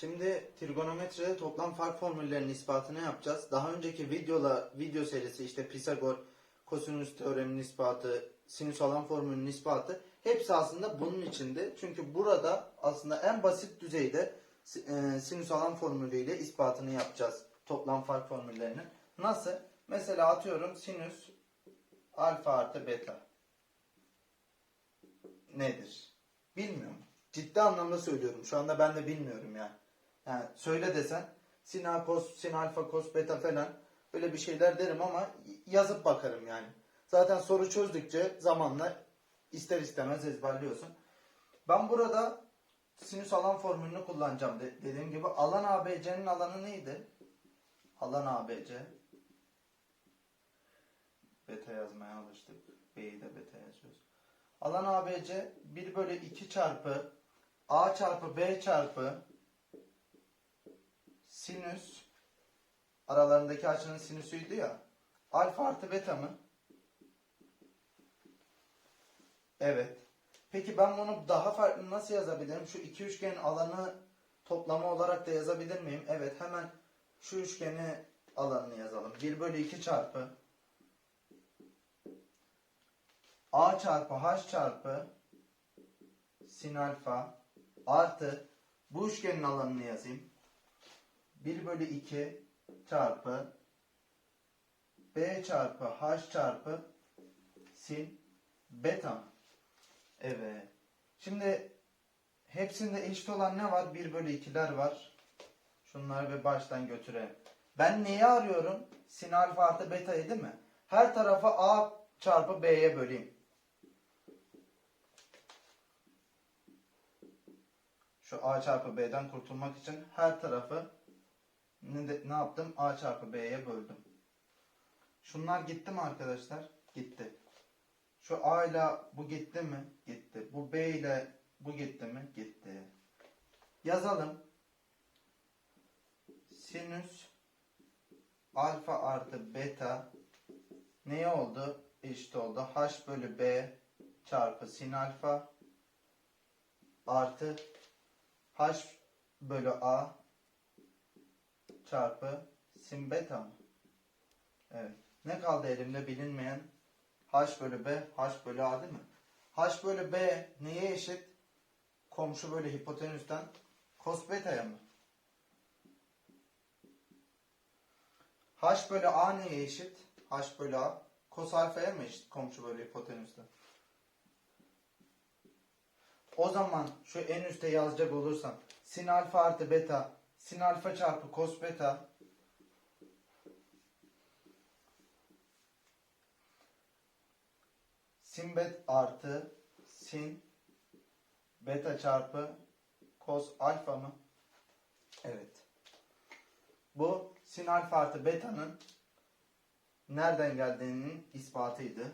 Şimdi trigonometride toplam fark formüllerinin ispatını yapacağız. Daha önceki videola video serisi işte Pisagor, kosinüs teoreminin ispatı, sinüs alan formülünün ispatı hepsi aslında bunun içinde. Çünkü burada aslında en basit düzeyde e, sinüs alan formülüyle ispatını yapacağız. Toplam fark formüllerinin. Nasıl? Mesela atıyorum sinüs alfa artı beta nedir? Bilmiyorum. Ciddi anlamda söylüyorum. Şu anda ben de bilmiyorum yani. Yani söyle desen sin a kos, sin alfa kos beta falan öyle bir şeyler derim ama yazıp bakarım yani. Zaten soru çözdükçe zamanla ister istemez ezberliyorsun. Ben burada sinüs alan formülünü kullanacağım. De- dediğim gibi alan ABC'nin alanı neydi? Alan ABC. Beta yazmaya alıştık. B'yi de beta yazıyoruz. Alan ABC 1 bölü 2 çarpı A çarpı B çarpı sinüs aralarındaki açının sinüsüydü ya. Alfa artı beta mı? Evet. Peki ben bunu daha farklı nasıl yazabilirim? Şu iki üçgenin alanı toplamı olarak da yazabilir miyim? Evet hemen şu üçgeni alanını yazalım. 1 bölü 2 çarpı A çarpı H çarpı sin alfa artı bu üçgenin alanını yazayım. 1 bölü 2 çarpı B çarpı H çarpı sin beta? Evet. Şimdi hepsinde eşit olan ne var? 1 bölü 2'ler var. Şunları bir baştan götürelim. Ben neyi arıyorum? Sin alfa artı beta'yı değil mi? Her tarafa A çarpı B'ye böleyim. Şu A çarpı B'den kurtulmak için her tarafı ne, de- ne yaptım? A çarpı B'ye böldüm. Şunlar gitti mi arkadaşlar? Gitti. Şu A ile bu gitti mi? Gitti. Bu B ile bu gitti mi? Gitti. Yazalım. Sinüs alfa artı beta ne oldu? Eşit oldu. H bölü B çarpı sin alfa artı H bölü A çarpı sin beta mı? Evet. Ne kaldı elimde bilinmeyen? H bölü B, H bölü A değil mi? H bölü B neye eşit? Komşu bölü hipotenüsten cos beta'ya mı? H bölü A neye eşit? H bölü A cos alfaya mı eşit komşu bölü hipotenüsten? O zaman şu en üste yazacak olursam sin alfa artı beta sin alfa çarpı cos beta sin bet artı sin beta çarpı cos alfa mı? Evet. Bu sin alfa artı beta'nın nereden geldiğinin ispatıydı.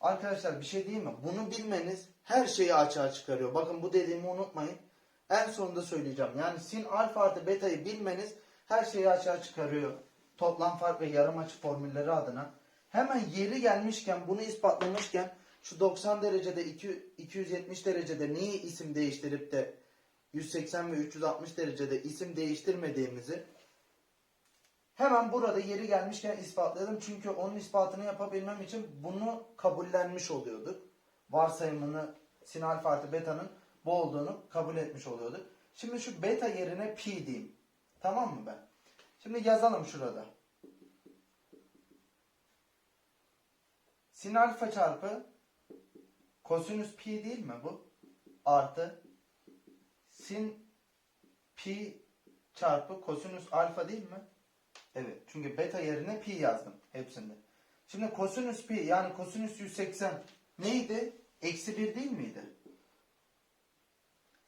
Arkadaşlar bir şey diyeyim mi? Bunu bilmeniz her şeyi açığa çıkarıyor. Bakın bu dediğimi unutmayın. En sonunda söyleyeceğim. Yani sin alfa artı beta'yı bilmeniz her şeyi açığa çıkarıyor. Toplam fark ve yarım açı formülleri adına. Hemen yeri gelmişken bunu ispatlamışken şu 90 derecede 2 270 derecede niye isim değiştirip de 180 ve 360 derecede isim değiştirmediğimizi Hemen burada yeri gelmişken ispatladım. Çünkü onun ispatını yapabilmem için bunu kabullenmiş oluyorduk. Varsayımını sin alfa artı beta'nın bu olduğunu kabul etmiş oluyorduk. Şimdi şu beta yerine pi diyeyim. Tamam mı ben? Şimdi yazalım şurada. Sin alfa çarpı kosinüs pi değil mi bu? Artı sin pi çarpı kosinüs alfa değil mi? Evet. Çünkü beta yerine pi yazdım hepsinde. Şimdi kosinüs pi yani kosinüs 180 neydi? Eksi 1 değil miydi?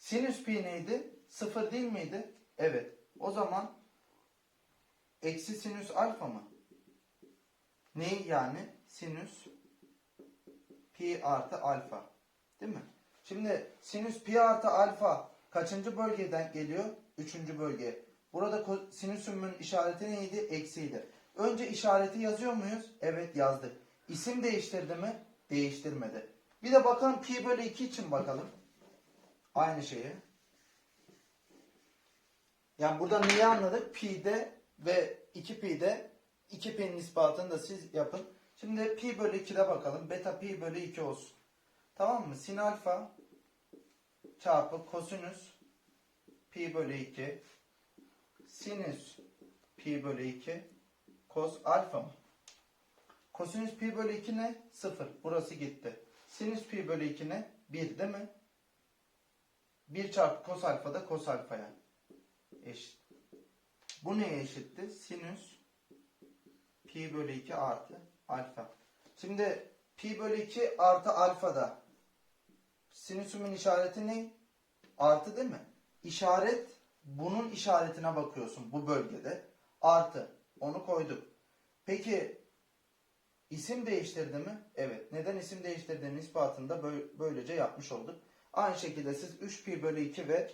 Sinüs pi neydi? 0 değil miydi? Evet. O zaman eksi sinüs alfa mı? Ne yani? Sinüs pi artı alfa. Değil mi? Şimdi sinüs pi artı alfa kaçıncı bölgeden geliyor? Üçüncü bölge. Burada sinüsümün işareti neydi? Eksiydi. Önce işareti yazıyor muyuz? Evet yazdık. İsim değiştirdi mi? Değiştirmedi. Bir de bakalım pi bölü 2 için bakalım. Aynı şeyi. Yani burada neyi anladık? Pi'de ve 2pi'de 2pi'nin ispatını da siz yapın. Şimdi pi bölü 2'de bakalım. Beta pi bölü 2 olsun. Tamam mı? Sin alfa çarpı kosinüs pi bölü 2 sinüs pi bölü 2 kos alfa mı? Kosinüs pi bölü 2 ne? 0. Burası gitti. Sinüs pi bölü 2 ne? 1 değil mi? 1 çarpı kos alfa da kos alfaya eşit. Bu neye eşitti? Sinüs pi bölü 2 artı alfa. Şimdi pi bölü 2 artı alfa da sinüsümün işareti ne? Artı değil mi? İşaret bunun işaretine bakıyorsun bu bölgede. Artı. Onu koyduk. Peki isim değiştirdi mi? Evet. Neden isim değiştirdiğinin ispatını da böyle- böylece yapmış olduk. Aynı şekilde siz 3 pi bölü 2 ve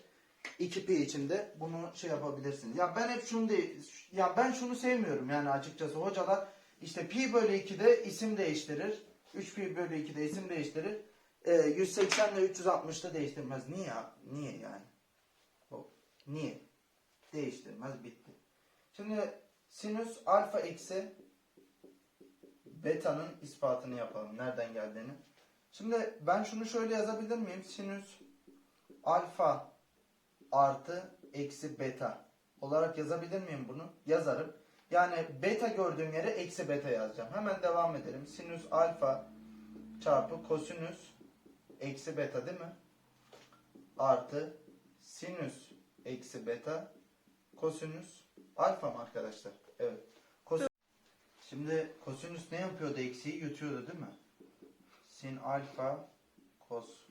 2 pi için de bunu şey yapabilirsiniz. Ya ben hep şunu de, ya ben şunu sevmiyorum yani açıkçası hocalar işte pi bölü 2'de isim değiştirir. 3 pi bölü 2'de isim değiştirir. Ee, 180 ile 360'da değiştirmez. Niye ya? Niye yani? O, niye? Değiştirmez bitti. Şimdi sinüs alfa eksi beta'nın ispatını yapalım. Nereden geldiğini. Şimdi ben şunu şöyle yazabilir miyim? Sinüs alfa artı eksi beta olarak yazabilir miyim bunu? Yazarım. Yani beta gördüğüm yere eksi beta yazacağım. Hemen devam edelim. Sinüs alfa çarpı kosinüs eksi beta değil mi? Artı sinüs eksi beta kosinüs alfa mı arkadaşlar? Evet. Kosinüs. Şimdi kosinüs ne yapıyordu? Eksiği yutuyordu değil mi? Sin alfa kos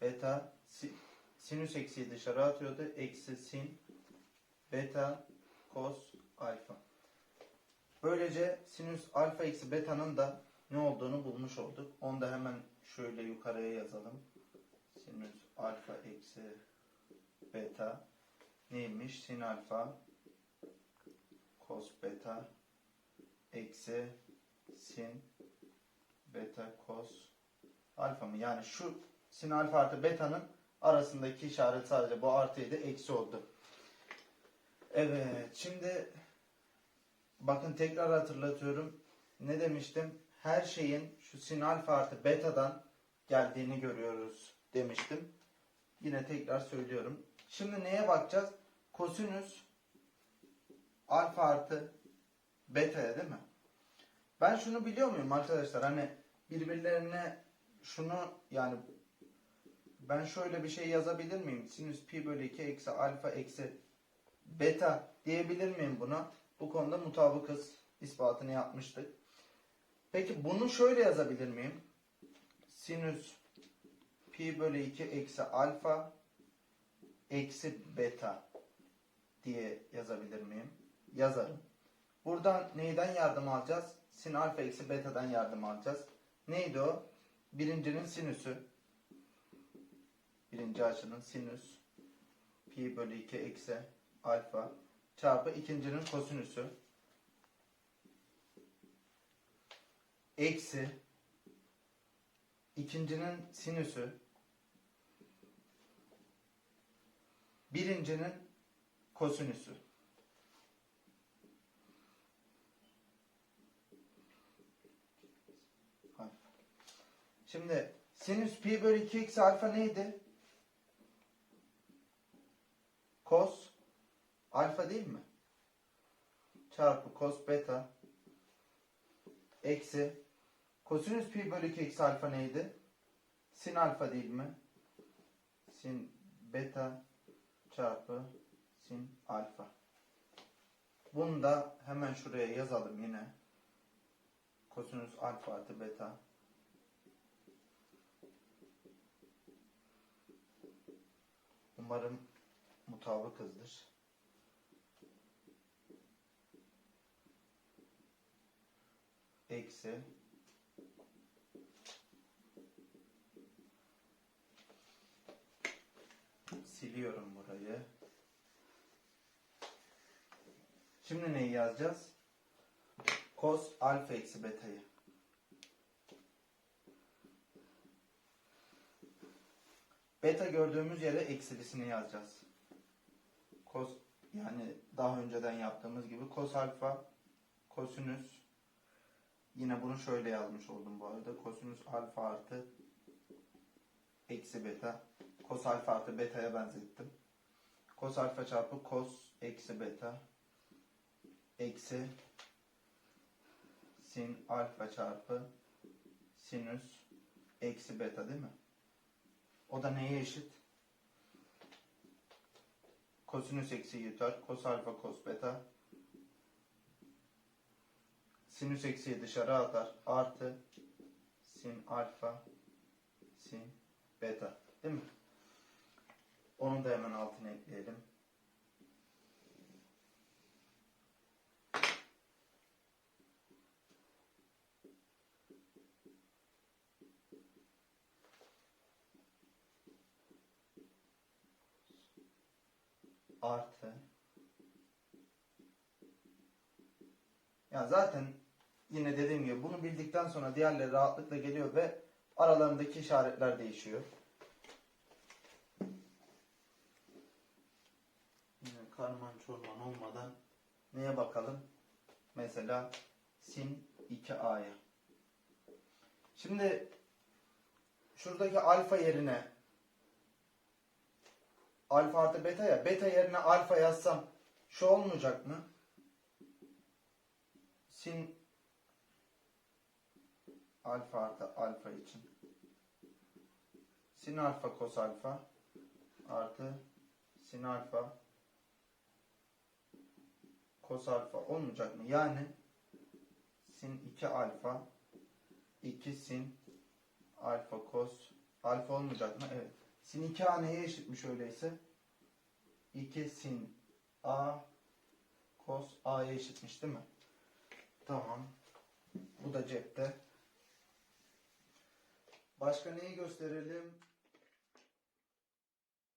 beta si- sinüs eksiği dışarı atıyordu. Eksi sin beta kos alfa. Böylece sinüs alfa eksi beta'nın da ne olduğunu bulmuş olduk. Onu da hemen şöyle yukarıya yazalım. Sinüs alfa eksi beta neymiş? Sin alfa kos beta eksi sin beta kos alfa mı? Yani şu sin alfa artı beta'nın arasındaki işaret sadece bu artıydı. Eksi oldu. Evet. Şimdi bakın tekrar hatırlatıyorum. Ne demiştim? Her şeyin şu sin alfa artı beta'dan geldiğini görüyoruz demiştim. Yine tekrar söylüyorum. Şimdi neye bakacağız? Kosinüs alfa artı beta'ya değil mi? Ben şunu biliyor muyum arkadaşlar? Hani birbirlerine şunu yani ben şöyle bir şey yazabilir miyim? Sinüs pi bölü 2 eksi alfa eksi beta diyebilir miyim buna? Bu konuda mutabıkız. ispatını yapmıştık. Peki bunu şöyle yazabilir miyim? Sinüs pi bölü 2 eksi alfa eksi beta diye yazabilir miyim? Yazarım. Buradan neyden yardım alacağız? Sin alfa eksi beta'dan yardım alacağız. Neydi o? Birincinin sinüsü. Birinci açının sinüs. Pi bölü 2 eksi alfa. Çarpı ikincinin kosinüsü. Eksi. ikincinin sinüsü. Birincinin kosinüsü. Şimdi sinüs pi bölü 2 eksi alfa neydi? Kos alfa değil mi? Çarpı kos beta eksi kosinüs pi bölü 2 eksi alfa neydi? Sin alfa değil mi? Sin beta çarpı sin alfa. Bunu da hemen şuraya yazalım yine. Kosinüs alfa artı beta Umarım mutabıkızdır. Eksi siliyorum burayı. Şimdi neyi yazacağız? Cos alfa eksi beta'yı. Beta gördüğümüz yere eksilisini yazacağız. Cos Yani daha önceden yaptığımız gibi kos alfa kosinüs yine bunu şöyle yazmış oldum bu arada. Kosinüs alfa artı eksi beta. Kos alfa artı beta'ya benzettim. Kos alfa çarpı kos eksi beta eksi sin alfa çarpı sinüs eksi beta değil mi? O da neye eşit? Kosinüs eksi yutar. Kos alfa kos beta. Sinüs eksiyi dışarı atar. Artı sin alfa sin beta. Değil mi? Onu da hemen altına ekleyelim. Artı Ya zaten yine dediğim gibi bunu bildikten sonra diğerleri rahatlıkla geliyor ve aralarındaki işaretler değişiyor. Yine karman çorman olmadan neye bakalım? Mesela sin 2a'ya. Şimdi şuradaki alfa yerine alfa artı beta ya beta yerine alfa yazsam şu olmayacak mı? sin alfa artı alfa için sin alfa kos alfa artı sin alfa kos alfa olmayacak mı? Yani sin 2 alfa 2 sin alfa kos alfa olmayacak mı? Evet. Sin 2a neye eşitmiş öyleyse? 2 sin a kos a'ya eşitmiş değil mi? Tamam. Bu da cepte. Başka neyi gösterelim?